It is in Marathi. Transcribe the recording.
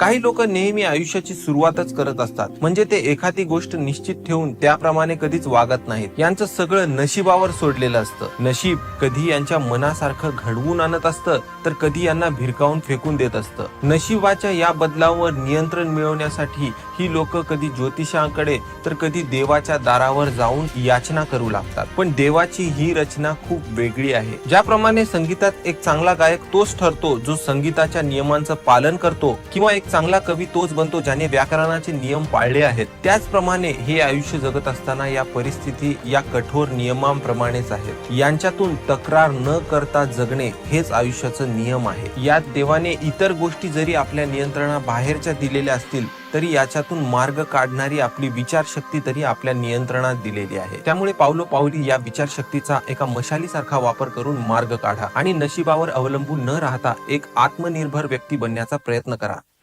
काही लोक नेहमी आयुष्याची सुरुवातच करत असतात. म्हणजे ते एखादी गोष्ट निश्चित ठेवून त्याप्रमाणे कधीच वागत नाहीत. यांचं सगळं नशिबावर सोडलेलं असतं. नशीब कधी यांच्या मनासारखं घडवून आणत असतं तर कधी यांना भिरकावून फेकून देत असतं. नशिबाच्या या बदलावर नियंत्रण मिळवण्यासाठी ही लोक कधी ज्योतिषाकडे तर कधी देवाच्या दारावर जाऊन याचना करू लागतात. पण देवाची ही रचना खूप वेगळी आहे. ज्याप्रमाणे संगीतात एक चांगला गायक तोच ठरतो जो संगीताच्या नियमांचं पालन करतो किंवा एक चांगला कवी तोच बनतो ज्याने व्याकरणाचे नियम पाळले आहेत. त्याचप्रमाणे हे आयुष्य जगत असताना या परिस्थिती या कठोर नियमांप्रमाणेच आहेत यांच्यातून तक्रार न करता जगणे हेच आयुष्याचं नियम आहे. यात देवाने इतर गोष्टी जरी आपल्या नियंत्रणा बाहेरच्या दिलेल्या असतील तरी याच्यातून मार्ग काढणारी आपली विचारशक्ती तरी आपल्या नियंत्रणात दिलेली आहे. त्यामुळे पावलो पावली या विचारशक्तीचा एका मशालीसारखा वापर करून मार्ग काढा आणि नशिबावर अवलंबून न राहता एक आत्मनिर्भर व्यक्ती बनण्याचा प्रयत्न करा.